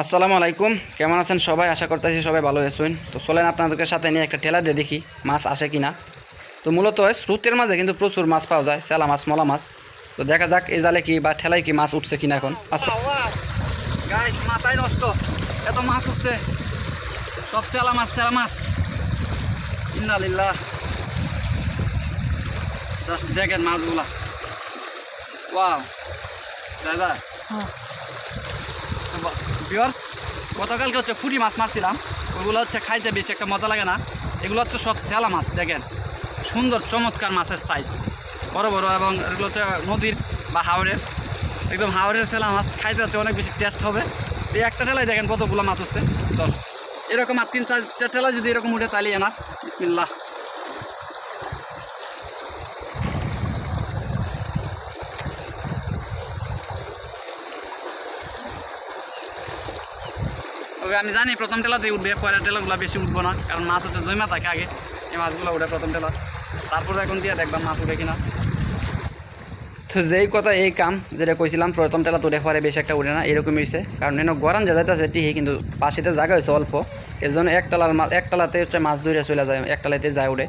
আসসালামু আলাইকুম। কেমন আছেন সবাই? আশা করতেছি সবাই ভালো আছেন। তো চলেন আপনাদেরকে সাথে নিয়ে একটা ঠেলা দিয়ে দেখি মাছ আসে কিনা। তো মূলত স্রোতের মাঝে কিন্তু প্রচুর মাছ পাওয়া যায় সেলা মাছ, মলা মাছ। তো দেখা যাক এই জালে কি বা ঠেলায় কি মাছ উঠছে কিনা এখন। আচ্ছা। মাথায় নষ্ট। এত মাছ উঠছে। সব সেলা মাছ সেলা মাছ। ইন্দালিল্লাহ জাস্ট দেখেন মাছগুলা। দাদা। ভিওর্স গতকালকে হচ্ছে ফুটি মাছ মারছিলাম। ওগুলো হচ্ছে খাইতে বেশি একটা মজা লাগে না। এগুলো হচ্ছে সব শ্যালা মাছ, দেখেন। সুন্দর, চমৎকার মাছের সাইজ বড় বড় এবং এগুলো হচ্ছে নদীর বা হাওড়ের একদম হাওড়ের শ্যালা মাছ, খাইতে হচ্ছে অনেক বেশি টেস্ট হবে। এই একটা ঠেলায় দেখেন কতগুলো মাছ হচ্ছে। চল। এরকম আর তিন, চারটা ঠেলা যদি এরকম উঠে তালিয়ে না বিসমিল্লাহ। ওকে, আমি জানি প্রথম টেলাতেই উঠবে, পরের টেলাগুলো বেশি উঠবো না, কারণ মাছ হচ্ছে জমা থাকে আগে, এই মাছগুলো উঠে প্রথম টেলা তারপরে এখন দিয়ে দেখলাম মাছ উঠে কিনা। তো যেই কথা, এই কাম যেটা কইছিলাম, প্রথম টেলা উঠে পরে বেশি একটা উঠে না, এরকমই হয়েছে কারণ এনে গরান যা যাইতেছে, টিহি কিন্তু পাশেতে জায়গা হয়েছে অল্প। এর জন্য একতলার মাছ একতলাতে হচ্ছে মাছ ধরে চলে যায় একতলাতে যায় উঠে।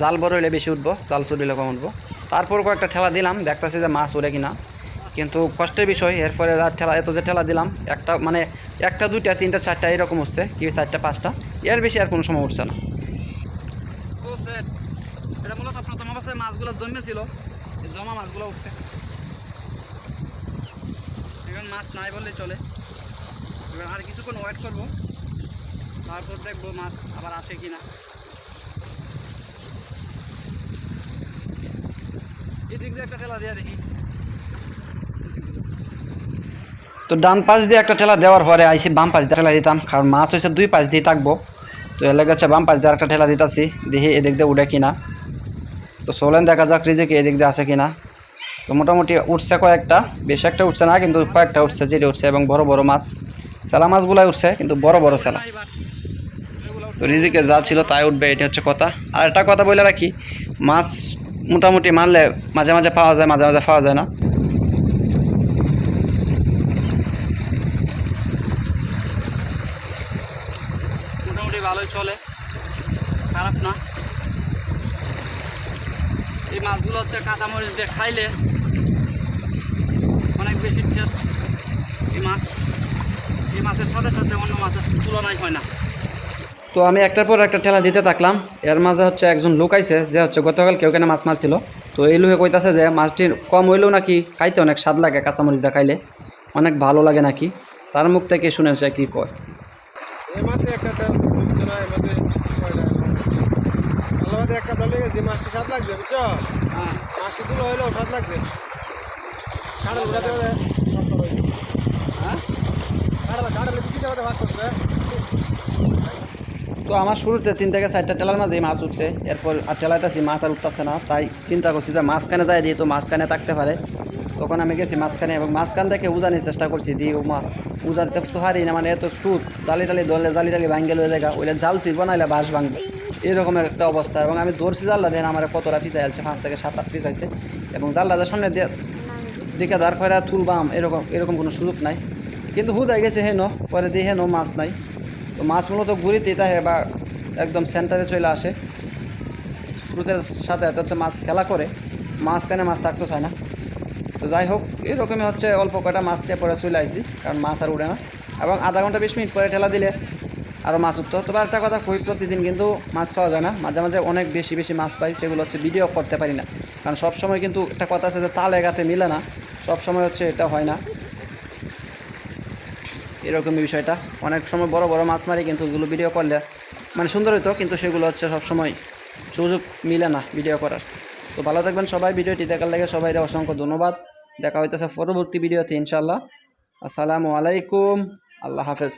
জাল বড় হলে বেশি উঠবো, জাল চুরিলে কম উঠবো। তারপর কয়েকটা ঠেলা দিলাম, দেখতেছি যে মাছ উঠে কিনা। কিন্তু কষ্টের বিষয়, এরপরে আর ঠেলা, এত যে ঠেলা দিলাম, একটা মানে একটা, দুইটা, তিনটা, চারটা এরকম উঠছে কি চারটা, পাঁচটা, এর বেশি আর কোনো সময় উঠছে না। এটা মাছগুলো মাছগুলো উঠছে। এখন মাছ নাই চলে। এবার আর কিছুক্ষণ ওয়েট করব, তারপর দেখব মাছ আবার আসে কিনা। এদিক দিয়ে একটা ঠেলা দিয়ে দেখি। তো ডান পাশ দিয়ে একটা ঠেলা দেওয়ার পরে আইসি বাম পাশ দিয়ে ঠেলা দিতাম, কারণ মাছ হয়েছে দুই পাশ দিয়ে থাকব। তো এর লেগে হচ্ছে বাম পাশ দিয়ে একটা ঠেলা দিতাছি, দেখি এদিক দিয়ে উঠে কিনা। তো সোলেন দেখা যাক রিজেকে এদিক দিয়ে আছে কিনা। তো মোটামুটি উঠছে কয়েকটা, বেশ একটা উঠছে না, কিন্তু কয়েকটা উঠছে যেটা উঠছে এবং বড় বড় মাছ। সেলা মাছগুলাই উঠছে, কিন্তু বড় বড় সেলা তো রিজিকে যা ছিল তাই উঠবে, এটা হচ্ছে কথা। আর একটা কথা বলে রাখি, মাছ মোটামুটি মারলে মাঝে মাঝে পাওয়া যায়, মাঝে মাঝে পাওয়া যায় না। মোটামুটি ভালোই চলে। খারাপ না। এই মাছগুলো হচ্ছে কাঁচামরিচ দিয়ে খাইলে অনেক বেশি টেস্ট এই মাছ। এই মাছের সাথে সাথে অন্য মাছের তুলনায় হয় না। তো আমি একটার পর একটা ঠেলা দিতে থাকলাম। এর মাঝে হচ্ছে একজন লোক আইছে যে হচ্ছে গতকাল কেউ কেন মাছ মারছিল। তো এই লোকে কইতাছে যে মাছটি কম হইলেও নাকি খাইতে অনেক স্বাদ লাগে কাঁচামরিচ দেখাইলে অনেক ভালো লাগে নাকি? তার মুখ থেকে শুনেন সে কী কয়? এই মাত্র একটা তেল বুঝতে না এই মাত্র ছয়টা আল্লাহ মাত্র একটা দলে গেছি মাছটি স্বাদ লাগছে বুঝছ? হ্যাঁ। মাছটি তুলো হইলেও স্বাদ লাগছে কাঁড়া হ্যাঁ? ভাগ করছে তো আমার শুরুতে তিন থেকে চারটা টেলার মাঝে মাছ উঠছে এরপর আর টেলাইতেছি মাছ আর উঠতেছে না তাই চিন্তা করছি যে মাঝখানে যাই দিয়ে তো মাঝখানে থাকতে পারে। তখন আমি গেছি মাঝখানে এবং মাঝখান থেকে উজানির চেষ্টা করছি দিয়ে মা উজানতে তো হারি না মানে এত স্রোত জালি টালি ধরলে জালি টালি ভাঙ্গে লয়ে জায়গা ওইলে জাল ছিড়ব নাইলে বাঁশ ভাঙবে। এরকম একটা অবস্থা। এবং আমি ধরছি জাল্লা দেন আমার কতটা পিছাই আছে, পাঁচ থেকে সাত আট পিছাইছে। এবং জাল্লাদের সামনে দিকে দাঁড় করে তুলবাম এরকম এরকম কোনো সুযোগ নাই। কিন্তু হুদাই গেছে হেন, পরে দিয়ে হেন মাছ নাই। তো মাছ মূলত ঘুরিতেই থাকে বা একদম সেন্টারে চলে আসে। স্রোতের সাথে এত হচ্ছে মাছ খেলা করে, মাঝখানে মাছ থাকতে চায় না। তো যাই হোক, এরকমই হচ্ছে অল্প কয়টা মাছ পরে চলে আসছি কারণ মাছ আর উঠে না। এবং আধা ঘণ্টা বিশ মিনিট পরে ঠেলা দিলে আরও মাছ উঠতো। তবে একটা কথা কই, প্রতিদিন কিন্তু মাছ পাওয়া যায় না। মাঝে মাঝে অনেক বেশি বেশি মাছ পাই, সেগুলো হচ্ছে ভিডিও করতে পারি না। কারণ সব সময় কিন্তু একটা কথা আছে যে তালে গাতে মিলে না সব সময় হচ্ছে এটা হয় না। এরকমই বিষয়টা। অনেক সময় বড় বড় মাছ মারি কিন্তু ওগুলো ভিডিও করলে মানে সুন্দর হতো কিন্তু সেগুলো হচ্ছে সব সময় সুযোগ মিলে না ভিডিও করার। তো ভালো থাকবেন সবাই, ভিডিওটি দেখার লাগে সবাই অসংখ্য ধন্যবাদ। দেখা হইতেছে পরবর্তী ভিডিওতে ইনশাল্লাহ আসসালামু আলাইকুম। আল্লাহ হাফেজ।